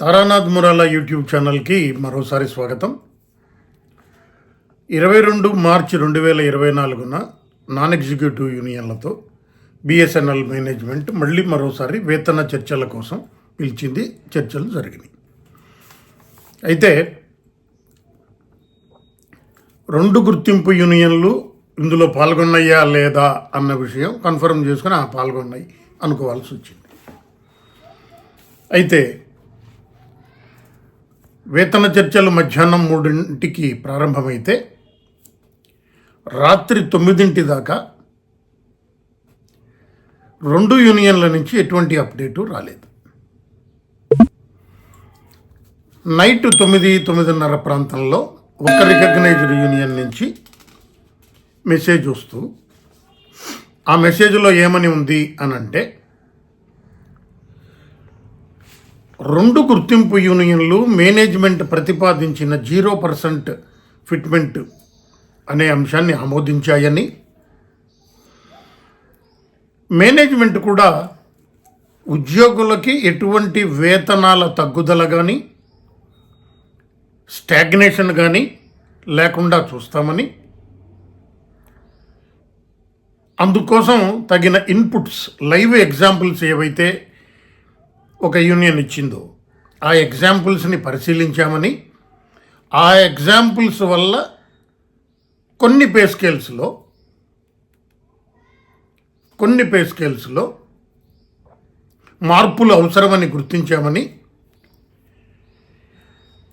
Taranath మురాలా YouTube ఛానల్కి మరోసారి స్వాగతం. ఇరవై రెండు మార్చి రెండు వేల ఇరవై నాలుగున నాన్ ఎగ్జిక్యూటివ్ యూనియన్లతో బిఎస్ఎన్ఎల్ మేనేజ్మెంట్ మళ్ళీ మరోసారి వేతన చర్చల కోసం పిలిచింది చర్చలు జరిగినాయి. అయితే రెండు గుర్తింపు యూనియన్లు ఇందులో పాల్గొన్నాయా లేదా అన్న విషయం కన్ఫర్మ్ చేసుకుని ఆ పాల్గొన్నాయి అనుకోవాల్సి వచ్చింది. అయితే వేతన చర్చలు మధ్యాహ్నం మూడింటికి ప్రారంభమైతే రాత్రి తొమ్మిదింటి దాకా రెండు యూనియన్ల నుంచి ఎటువంటి అప్డేటు రాలేదు. నైట్ తొమ్మిది తొమ్మిదిన్నర ప్రాంతంలో ఒక రికగ్నైజ్డ్ యూనియన్ నుంచి మెసేజ్ వస్తూ ఆ మెసేజ్లో ఏమని ఉంది అని అంటే రెండు గుర్తింపు యూనియన్లు మేనేజ్మెంట్ ప్రతిపాదించిన జీరో పర్సెంట్ ఫిట్మెంట్ అనే అంశాన్ని ఆమోదించాయని. మేనేజ్మెంట్ కూడా ఉద్యోగులకి ఎటువంటి వేతనాల తగ్గుదల కానీ స్టాగ్నేషన్ కానీ లేకుండా చూస్తామని. అందుకోసం తగిన ఇన్పుట్స్ లైవ్ ఎగ్జాంపుల్స్ ఏవైతే ఒక యూనియన్ ఇచ్చిందో ఆ ఎగ్జాంపుల్స్ని పరిశీలించామని ఆ ఎగ్జాంపుల్స్ వల్ల కొన్ని పే స్కేల్స్లో కొన్ని పే స్కేల్స్లో మార్పులు అవసరమని గుర్తించామని.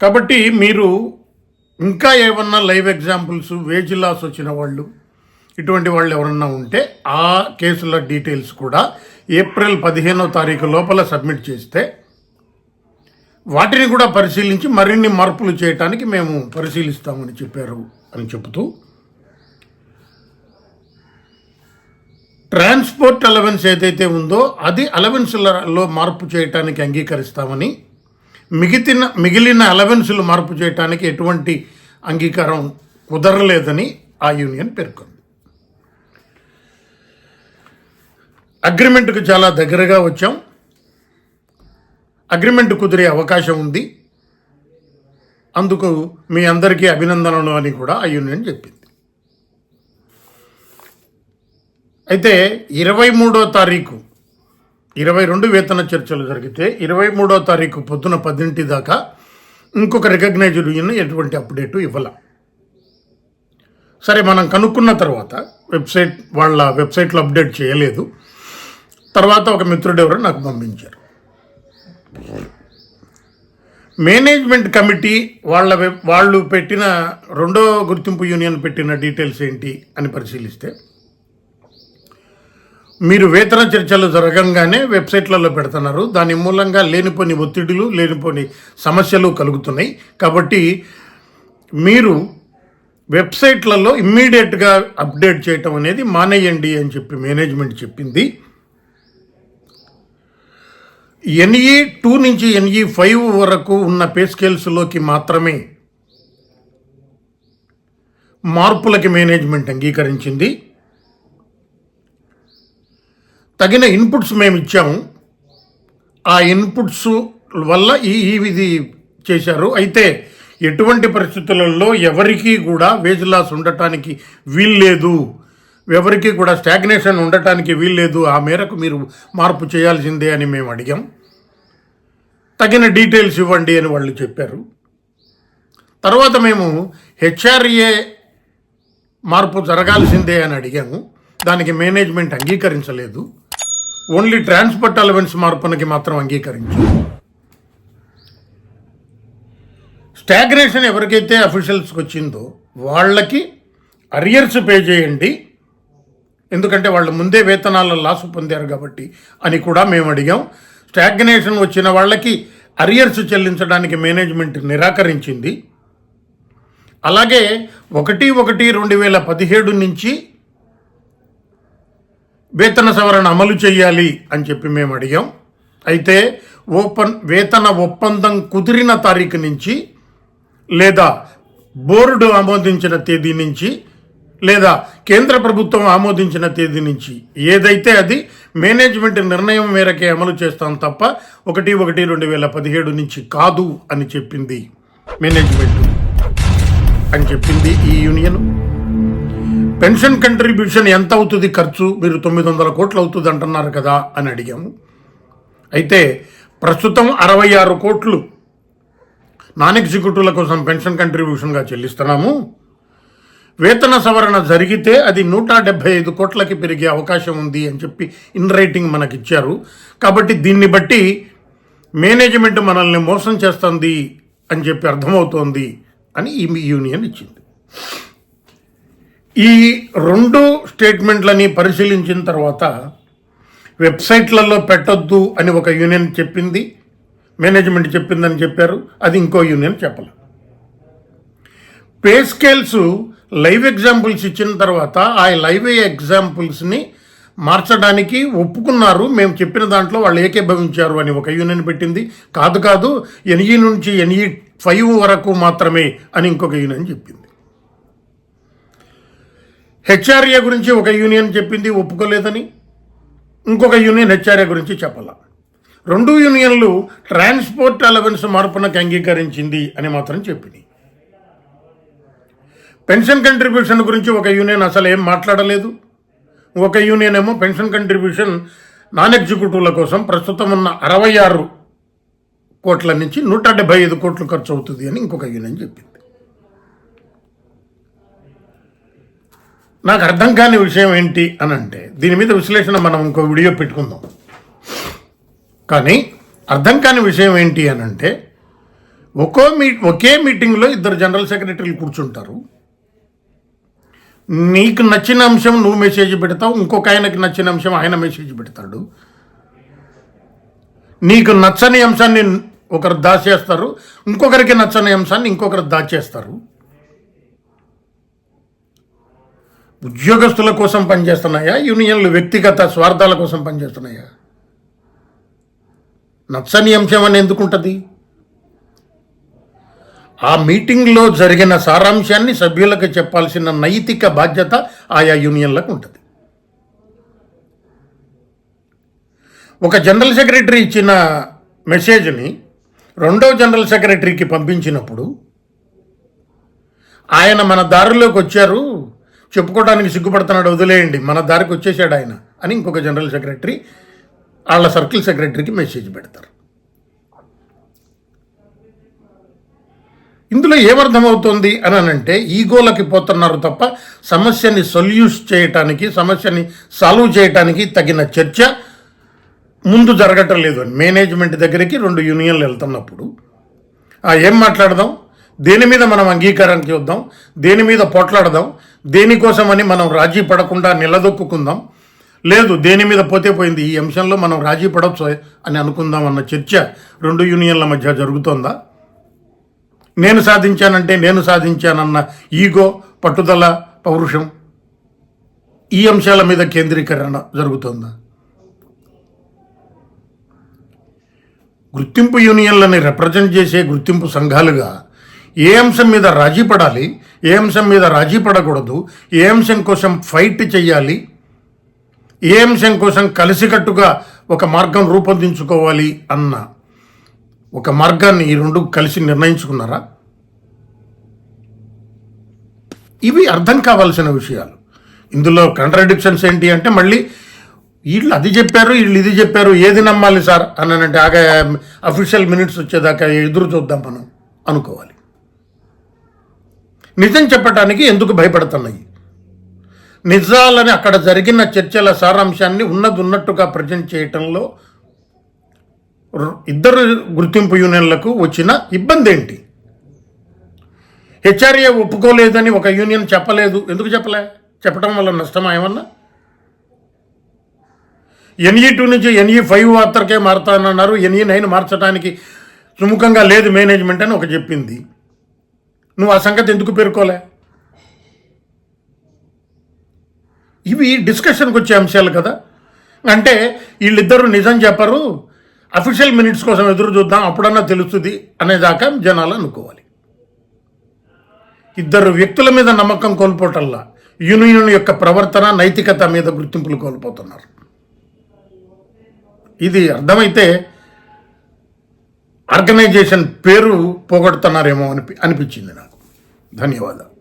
కాబట్టి మీరు ఇంకా ఏమన్నా లైవ్ ఎగ్జాంపుల్స్ వేజ్ లాస్ వచ్చిన వాళ్ళు ఇటువంటి వాళ్ళు ఎవరన్నా ఉంటే ఆ కేసుల డీటెయిల్స్ కూడా ఏప్రిల్ పదిహేనో తారీఖు లోపల సబ్మిట్ చేస్తే వాటిని కూడా పరిశీలించి మరిన్ని మార్పులు చేయటానికి మేము పరిశీలిస్తామని చెప్పారు అని చెబుతూ ట్రాన్స్పోర్ట్ అలవెన్స్ ఏదైతే ఉందో అది అలవెన్స్లలో మార్పు చేయటానికి అంగీకరిస్తామని మిగిలిన మిగిలిన అలవెన్సులు మార్పు చేయటానికి ఎటువంటి అంగీకారం కుదరలేదని ఆ యూనియన్ పేర్కొంది. అగ్రిమెంట్కు చాలా దగ్గరగా వచ్చాం. అగ్రిమెంట్ కుదిరే అవకాశం ఉంది. అందుకు మీ అందరికీ అభినందనలు అని కూడా ఆ యూనియన్ చెప్పింది. అయితే ఇరవై మూడో తారీఖు ఇరవై రెండు వేతన చర్చలు జరిగితే ఇరవై మూడో తారీఖు పొద్దున పదింటి దాకా ఇంకొక రికగ్నైజ్డ్ యూనియన్ ఎటువంటి అప్డేటు ఇవ్వాల. సరే మనం కనుక్కున్న తర్వాత వెబ్సైట్ వాళ్ళ వెబ్సైట్లో అప్డేట్ చేయలేదు. తర్వాత ఒక మిత్రుడు ఎవరో నాకు పంపించారు. మేనేజ్మెంట్ కమిటీ వాళ్ళ వాళ్ళు పెట్టిన రెండో గుర్తింపు యూనియన్ పెట్టిన డీటెయిల్స్ ఏంటి అని పరిశీలిస్తే మీరు వేతన చర్చలు జరగంగానే వెబ్సైట్లలో పెడుతున్నారు. దాని మూలంగా లేనిపోని ఒత్తిడులు లేనిపోని సమస్యలు కలుగుతున్నాయి. కాబట్టి మీరు వెబ్సైట్లలో ఇమ్మీడియట్గా అప్డేట్ చేయటం అనేది మానేయండి అని చెప్పి మేనేజ్మెంట్ చెప్పింది. ఎన్ఈ టూ నుంచి ఎన్ఈ ఫైవ్ వరకు ఉన్న పే స్కేల్స్లోకి మాత్రమే మార్పులకి మేనేజ్మెంట్ అంగీకరించింది. తగిన ఇన్పుట్స్ మేము ఇచ్చాము. ఆ ఇన్పుట్స్ వల్ల ఈ ఈ ఇది చేశారు. అయితే ఎటువంటి పరిస్థితులలో ఎవరికీ కూడా వేజ్ లాస్ ఉండటానికి వీల్లేదు. ఎవరికి కూడా స్టాగ్నేషన్ ఉండటానికి వీల్లేదు. ఆ మేరకు మీరు మార్పు చేయాల్సిందే అని మేము అడిగాం. తగిన డీటెయిల్స్ ఇవ్వండి అని వాళ్ళు చెప్పారు. తర్వాత మేము హెచ్ఆర్ఏ మార్పు జరగాల్సిందే అని అడిగాము. దానికి మేనేజ్మెంట్ అంగీకరించలేదు. ఓన్లీ ట్రాన్స్పోర్ట్ అలవెన్స్ మార్పునకి మాత్రం అంగీకరించారు. స్టాగ్నేషన్ ఎవరికైతే అఫీషియల్స్కి వచ్చిందో వాళ్ళకి అరియర్స్ పే చేయండి. ఎందుకంటే వాళ్ళు ముందే వేతనాల లాసు పొందారు కాబట్టి అని కూడా మేము అడిగాం. స్టాగ్నేషన్ వచ్చిన వాళ్ళకి అరియర్స్ చెల్లించడానికి మేనేజ్మెంట్ నిరాకరించింది. అలాగే ఒకటి ఒకటి రెండు వేల పదిహేడు నుంచి వేతన సవరణ అమలు చేయాలి అని చెప్పి మేము అడిగాం. అయితే ఓపెన్ వేతన ఒప్పందం కుదిరిన తారీఖు నుంచి లేదా బోర్డు ఆమోదించిన తేదీ నుంచి లేదా కేంద్ర ప్రభుత్వం ఆమోదించిన తేదీ నుంచి. ఏదైతే అది మేనేజ్మెంట్ నిర్ణయం మేరకే అమలు చేస్తాం తప్ప ఒకటి ఒకటి రెండు వేల పదిహేడు నుంచి కాదు అని చెప్పింది మేనేజ్మెంట్ అని చెప్పింది ఈ యూనియన్. పెన్షన్ కంట్రిబ్యూషన్ ఎంత అవుతుంది ఖర్చు? మీరు తొమ్మిది వందల కోట్లు అవుతుంది అంటున్నారు కదా అని అడిగాము. అయితే ప్రస్తుతం అరవై ఆరు కోట్లు నాన్ ఎగ్జిక్యూటివ్ల కోసం పెన్షన్ కంట్రిబ్యూషన్గా చెల్లిస్తున్నాము. వేతన సవరణ జరిగితే అది నూట డెబ్బై ఐదు కోట్లకి పెరిగే అవకాశం ఉంది అని చెప్పి ఇన్ రైటింగ్ మనకి ఇచ్చారు కాబట్టి దీన్ని బట్టి మేనేజ్మెంట్ మనల్ని మోసం చేస్తుంది అని చెప్పి అర్థమవుతోంది అని ఈ యూనియన్ ఇచ్చింది. ఈ రెండు స్టేట్మెంట్లని పరిశీలించిన తర్వాత వెబ్సైట్లలో పెట్టొద్దు అని ఒక యూనియన్ చెప్పింది. మేనేజ్మెంట్ చెప్పిందని చెప్పారు. అది ఇంకో యూనియన్ చెప్పలేదు. పే స్కేల్స్ లైవ్ ఎగ్జాంపుల్స్ ఇచ్చిన తర్వాత ఆ లైవ్ ఎగ్జాంపుల్స్ని మార్చడానికి ఒప్పుకున్నారు. మేము చెప్పిన దాంట్లో వాళ్ళు ఏకీభవించారు అని ఒక యూనియన్ పెట్టింది. కాదు కాదు ఎన్ఈ నుంచి ఎన్ఈ ఫైవ్ వరకు మాత్రమే అని ఇంకొక యూనియన్ చెప్పింది. హెచ్ఆర్ఏ గురించి ఒక యూనియన్ చెప్పింది ఒప్పుకోలేదని ఇంకొక యూనియన్ హెచ్ఆర్ఏ గురించి చెప్పాల. రెండు యూనియన్లు ట్రాన్స్పోర్ట్ అలవెన్స్ మార్పునకు అంగీకరించింది అని మాత్రం చెప్పింది పెన్షన్ కంట్రిబ్యూషన్ గురించి ఒక యూనియన్ అసలు ఏం మాట్లాడలేదు. ఒక యూనియన్ ఏమో పెన్షన్ కంట్రిబ్యూషన్ నాన్ ఎగ్జిక్యూటివ్ల కోసం ప్రస్తుతం ఉన్న అరవై ఆరు కోట్ల నుంచి నూట డెబ్బై ఐదు కోట్లు ఖర్చు అవుతుంది అని ఇంకొక యూనియన్ చెప్పింది. నాకు అర్థం కాని విషయం ఏంటి అని అంటే దీని మీద విశ్లేషణ మనం ఇంకో వీడియో పెట్టుకుందాం. కానీ అర్థం కాని విషయం ఏంటి అని అంటే ఒక్కో మీ ఒకే మీటింగ్లో ఇద్దరు జనరల్ సెక్రటరీలు కూర్చుంటారు. నీకు నచ్చిన అంశం నువ్వు మెసేజ్ పెడతావు ఇంకొక ఆయనకి నచ్చిన అంశం ఆయన మెసేజ్ పెడతాడు. నీకు నచ్చని అంశాన్ని ఒకరు దాచేస్తారు ఇంకొకరికి నచ్చని అంశాన్ని ఇంకొకరు దాచేస్తారు. ఉద్యోగస్తుల కోసం పనిచేస్తున్నాయా? యూనియన్లు వ్యక్తిగత స్వార్థాల కోసం పనిచేస్తున్నాయా? నచ్చని అంశం అని ఎందుకుంటుంది? ఆ మీటింగ్లో జరిగిన సారాంశాన్ని సభ్యులకు చెప్పాల్సిన నైతిక బాధ్యత ఆయా యూనియన్లకు ఉంటుంది. ఒక జనరల్ సెక్రటరీ ఇచ్చిన మెసేజ్ని రెండో జనరల్ సెక్రటరీకి పంపించినప్పుడు ఆయన మన దారిలోకి వచ్చారు చెప్పుకోవడానికి సిగ్గుపడుతున్నాడు వదిలేయండి మన దారికి వచ్చేసాడు ఆయన అని ఇంకొక జనరల్ సెక్రటరీ వాళ్ళ సర్కిల్ సెక్రటరీకి మెసేజ్ పెడతారు. ఇందులో ఏమర్థమవుతుంది అని అంటే ఈగోలకి పోతున్నారు తప్ప సమస్యని సొల్యూస్ చేయటానికి సమస్యని సాల్వ్ చేయటానికి తగిన చర్చ ముందు జరగటం లేదు మేనేజ్మెంట్ దగ్గరికి రెండు యూనియన్లు వెళ్తున్నప్పుడు ఏం మాట్లాడదాం? దేని మీద మనం అంగీకారం చూద్దాం దేని మీద పోట్లాడదాం? దేనికోసమని మనం రాజీ పడకుండా నిలదొక్కుందాం లేదు దేని మీద పోతే పోయింది? ఈ అంశంలో మనం రాజీ పడవచ్చు అని అనుకుందాం అన్న చర్చ రెండు యూనియన్ల మధ్య జరుగుతోందా? నేను సాధించానంటే నేను సాధించానన్న ఈగో పట్టుదల పౌరుషం ఈ అంశాల మీద కేంద్రీకరణ జరుగుతుందా. గుర్తింపు యూనియన్లని రిప్రజెంట్ చేసే గుర్తింపు సంఘాలుగా ఏ అంశం మీద రాజీ పడాలి ఏ అంశం మీద రాజీ పడకూడదు ఏ అంశం కోసం ఫైట్ చేయాలి ఏ అంశం కోసం కలిసికట్టుగా ఒక మార్గం రూపొందించుకోవాలి అన్న ఒక మార్గాన్ని ఈ రెండు కలిసి నిర్ణయించుకున్నారా? ఇవి అర్థం కావాల్సిన విషయాలు. ఇందులో కాంట్రాడిక్షన్స్ ఏంటి అంటే మళ్ళీ వీళ్ళు అది చెప్పారు వీళ్ళు ఇది చెప్పారు ఏది నమ్మాలి సార్? అనంటే ఆగా అఫీషియల్ మినిట్స్ వచ్చేదాకా ఎదురు చూద్దాం మనం అనుకోవాలి. నిజం చెప్పటానికి ఎందుకు భయపడుతున్నాయి? నిజాలని అక్కడ జరిగిన చర్చల సారాంశాన్ని ఉన్నది ఉన్నట్టుగా ప్రజెంట్ చేయటంలో ఇద్దరు గుర్తింపు యూనియన్లకు వచ్చిన ఇబ్బంది ఏంటి? హెచ్ఆర్ఏ ఒప్పుకోలేదని ఒక యూనియన్ చెప్పలేదు. ఎందుకు చెప్పలే? చెప్పడం వల్ల నష్టమా ఏమన్నా? ఎన్ఈ టూ నుంచి ఎన్ఈ ఫైవ్ వార్తలకే మారుతానన్నారు. ఎన్ఈ నైన్ మార్చడానికి సుముఖంగా లేదు మేనేజ్మెంట్ అని ఒక చెప్పింది. నువ్వు ఆ సంగతి ఎందుకు పేర్కోలే? ఇవి డిస్కషన్కి వచ్చే అంశాలు కదా. అంటే వీళ్ళిద్దరూ నిజం చెప్పరు. అఫీషియల్ మినిట్స్ కోసం ఎదురు చూద్దాం. అప్పుడన్నా తెలుస్తుంది అనేదాకా జనాలు అనుకోవాలి. ఇద్దరు వ్యక్తుల మీద నమ్మకం కోల్పోవటంలా యూనియన్ యొక్క ప్రవర్తన నైతికత మీద గుర్తింపులు కోల్పోతున్నారు. ఇది అర్థమైతే ఆర్గనైజేషన్ పేరు పోగొడుతున్నారేమో అనిపి అనిపించింది నాకు. ధన్యవాదాలు.